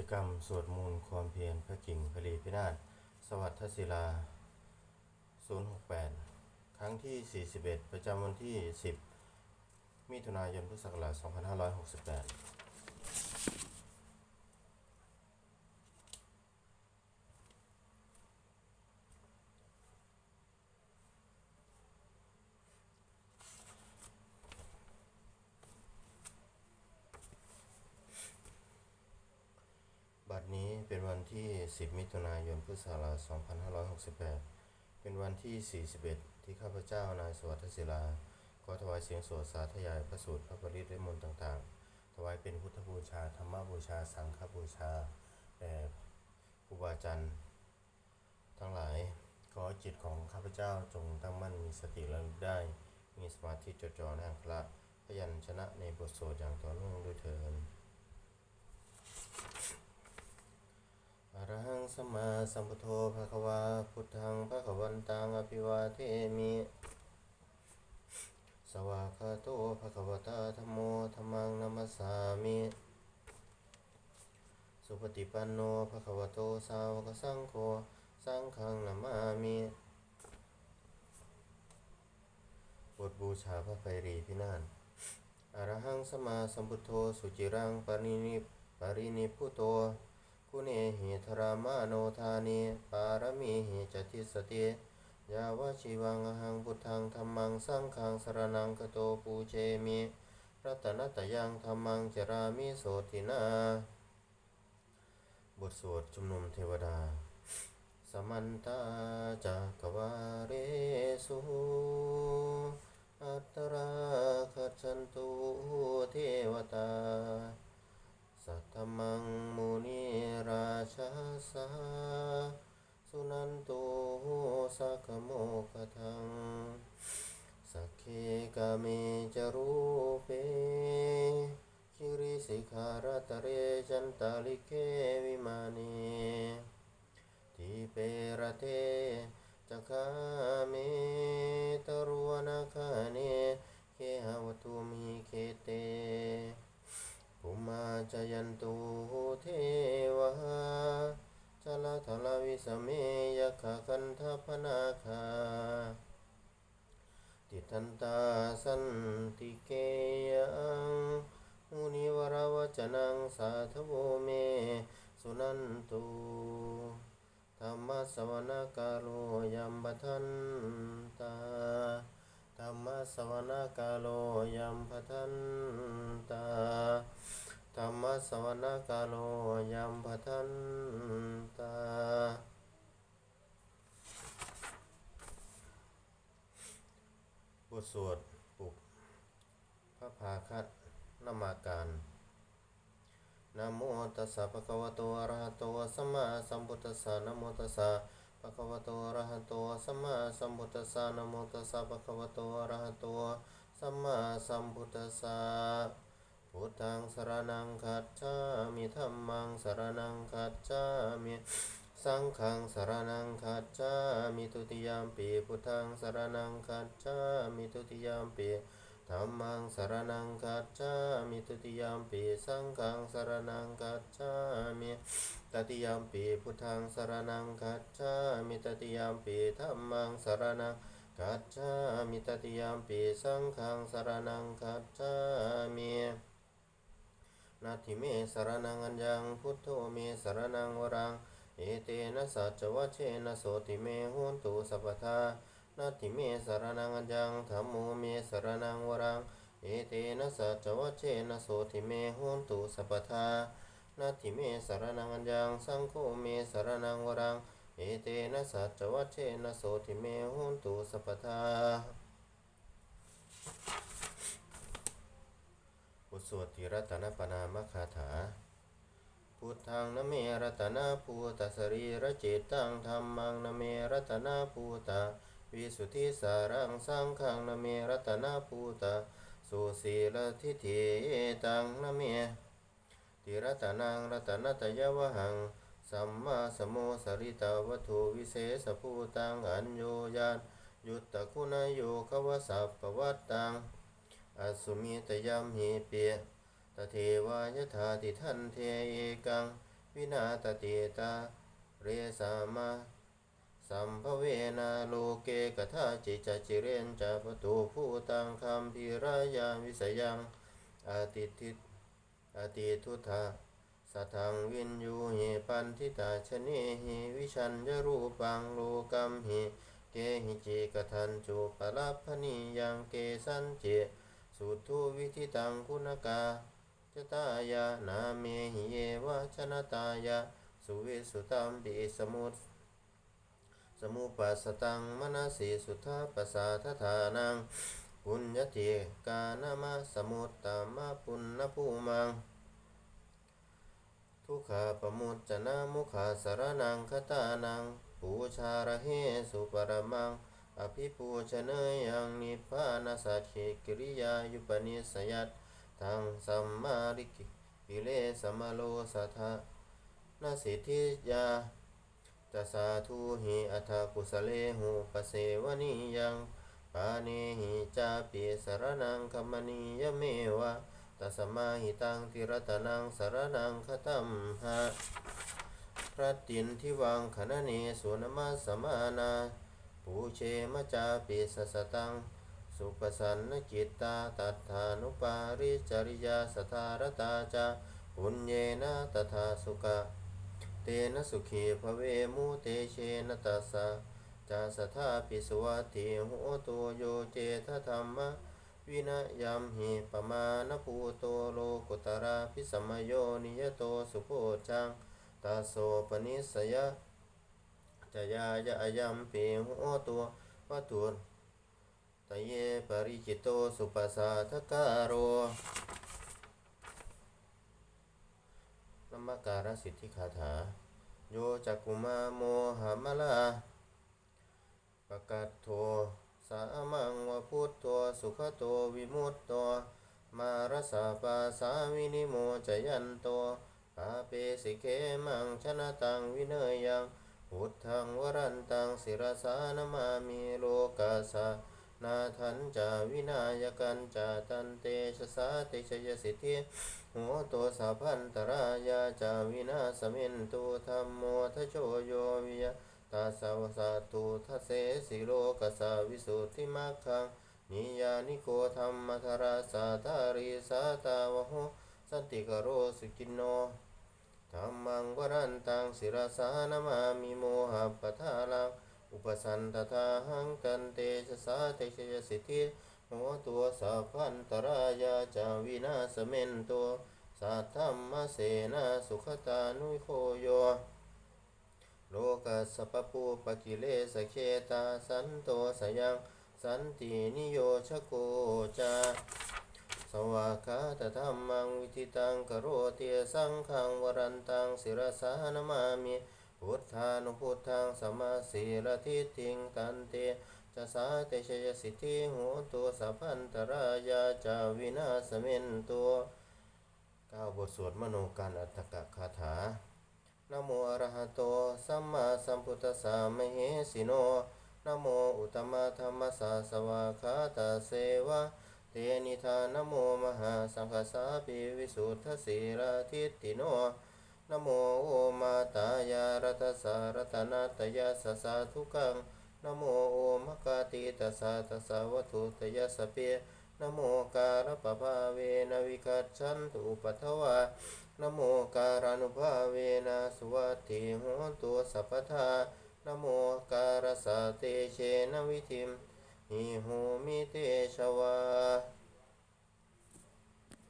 จกรรม สวดมนต์ความเพียรพระกิ่งพลีพินาศสวัสดศิลา 068 ครั้งที่ 41 ประจำวันที่ 10 มิถุนายนพุทธศักราช2568 บัดนี้เป็น วันที่ 10 มิถุนายน พุทธศักราช 2568 เป็นวันที่ 41 ที่ข้าพเจ้านายสวัสดิ์ศิลาขอถวายเสียงสวดสาธยายพระสูตรพระปริตรมนต์ต่างๆ ถวายเป็นพุทธบูชา ธรรมบูชา สังฆบูชาแด่ครูบาอาจารย์ทั้งหลาย ขอจิตของข้าพเจ้าจงตั้งมั่นมีสติระลึกได้ มีสมาธิจดจ่อในอังคระพยัญชนะในบทสวดอย่างต่อเนื่องด้วยเถิด อะระหังสัมมาสัมพุทโธภะคะวาพุทธังภะคะวันตังอภิวาเทมิ สวากาโตภะคะวตาธัมโมธัมมังนัมสสามิ สุปฏิปันโนภะคะวโตสาวกสังโฆสังฆังนามามิบทบูชาพระไพรีพินานอะระหังสัมมาสัมพุทโธสุจิรังปรินิปรินิพุโต กุเนหิธรามาโนธานิปารมีหิจติสติยาวชิวังหังพุทธังธรรมังสังฆังสรนังกโตปูเชมิรัตนตยังธรรมังจรามิโสตินา บทสวดชุมนุมเทวดา สมันตาจักวาเรสุอัตราคัจฉันตุเทวตา สัทธมังม สาสุนันโตสักโมกทังสักเคกาเมจรูเปคิริสิขารตเรจันตาลิเควิมานีทิเปรเทจักขาเมตรวนาคาเนเคหาวตุมิเคเตภูมาจยันตุเทวะ จลาทลาวิสเมยขคันทพนาคา ติทันตาสันติเกยังมุนิวรวจนังสาธโวเม สุนันตุธรรมสวนากาโลยัมปทันตาธรรมสวนากาโลยัมปทันตา ธรรมสวนกาโลยัมปทันตา บทสวดปุกพระภาคัตนมาการนะโมตัสสะภะคะวะโตอะระหะโตสัมมาสัมพุทธัสสะนะโมตัสสะภะคะวะโตอะระหะโตสัมมาสัมพุทธัสสะนะโมตัสสะภะคะวะโตอะระหะโตสัมมาสัมพุทธัสสะ พุทธังสรนังคัจฉามิธัมมังสรนังคัจฉามิสังฆังสรนังคัจฉามิทุติยามปีพุทธังสรนังคัจฉามิทุติยามปีธัมมังสรนังคัจฉามิทุติยามปีสังฆังสรนังคัจฉามิตติยามปีพุทธังสรนังคัจฉามิตติยามปีธัมมังสรนังคัจฉามิตติยามปีสังฆังสรนังคัจฉามิ นาทิเมสรนังอัญญังพุทโธเมสรนังวรัง เอเตนะสัจวัชเชนะโสติเมหุนตุสัพพทานาทิเมสรนังอัญญังธรรมโมเมสรนังวรัง เอเตนะสัจวัชเชนะโสติเมหุนตุสัพพทานาทิเมสรนังอัญญังสังโฆเมสรนังวรัง เอเตนะสัจวัชเชนะโสติเมหุนตุสัพพทา บท สวดติรัตนปนามคาถา พุทธังนเมรัตนาภูตสรีระเจตังธรรมังนเมรัตนาภูตาวิสุทธิสารังสังฆังนเมรัตนาภูตาสุสีลทิฏฐิตังนเมติรัตนังรัตนตยวหัง สัมมาสโมสริตาวัตถุวิเศษภูตังอัญโยยานยุตตะคุณโยควสัพปวัตตัง อสสุมิตยัมหิเปียตเทวายถาติทันเทเอกัง วินาตติตา เรสามาสัมภเวนะโลเกกทาจิจจิเรนจะปตูผู้ตังคัมพิรายาวิสยังอาติทิอาติทุธาสัทังวินยูหิปันทิตาชเนหิวิชัญญรูปังโลกัมหิเกหิจิกทันจุปลัพพนิยังเกสันเจ สุทุวิธิตังคุณกาจตายานาเมหิเยวะชนะตายาสุวิสุตัมปิสมุตสมุปัสตังมนสีสุทธาปัสสาทธานังปุญญติกานามสมุตตามะปุณณภูมัง ทุกขาปมุจจนามุขาสารนังคตานังปูชาระเหสุปรมัง อภิปูชเนยังนิพพานาสัจฉิกิริยายุปนิสยัตทังสัมมาริกิกิเลสมโลสัทธนาสิทธิยาจะสาธุหิอัฏฐกุสเลหุปเสวนียังปาเนหิจาปิสารนังคมณียเมวะตัสมาหิตังติรตนังสารนังคตัมหะพระตินทิวังขณเนสุนมัสสมานา ปูเชมจาปิสสตัง สุปสันนจิตตาตัฏฐานุปาริจริยาสทารตาจาปุญเยนะตถาสุขะเตนะสุขีภเวมุเตเชนะตัสสะจาสทาปิสวัตติโหตุโยเจทธรรมะวินยัมหิปมาณภูโตโลกุตระพิสัมโยนิยโตสุโพชังตาโสปนิสยะ จยายะยัมปิโหตุวัตุตเยปริจิตโตสุปสาทกาโรนมการสิทธิคาถา โยจักุมาโมหามลาปกัตโทสามังวพุทโตสุขโตวิมุตโตมารสาปาสาวินิโมจยันโตปาเปสิเกมังชนะตังวิเนยยัง พุทธังวรันตังศิรสานมามิโลกาสานาทันจาวินายกันจาตันเตชะสาเตชยสิทธิหัวโตสาพันตรายาจาวินาสมินตุธรรมโมทโชโยวิยตาสาวสาตุทัเสสิโลกสาวิสุทธิมัคคังนิยานิโกธรรมธราสาตาริสาตาวโหสันติกโรสุกินโน วรันตังศิรสานามามิโมหะปะทาลังอุปสันตถาหังกันเตชะสาเตชยสิทธิหัวตัวสัพพันตรายาจาวินาสเมนตัวสัทธัมมเสนาสุขตานุโคโยโลกัสปปูปะกิเลสเคตาสันโตสยัง สันตินิโยชโกจา สวากาตธรรมังวิธิตังกโรเตียสังขังวรันตังศิรสานามามิพุทธานุพุทธังสมมาสีระทิฏฐิงตันเตจะสาเตชยสิทธิหัวตัวสัพพันตรายาจาวินาสเมนตัวเก้าบทสวดมโนการอัตถกคาถานโมอรหะโตสัมมาสัมพุทธัสสะมเหสิโนนโมอุตตมะธรรมสสะสวากาตาเสวะ เตนิทานโมมหาสังฆสาปิวิสุทธสีราทิตติโนนโมโอมาตายารัตสารัตนาตยาสสาธุกังนโมโอมะกาติตสสะตสสะวัตุตยาสเปียนโมการปภาเวนะวิคัจฉันตุปัทวานโมการานุภาเวนะสุวัติโหตุสัพพทานโมการสาเตเชนวิธิม หิโหมิเตชวา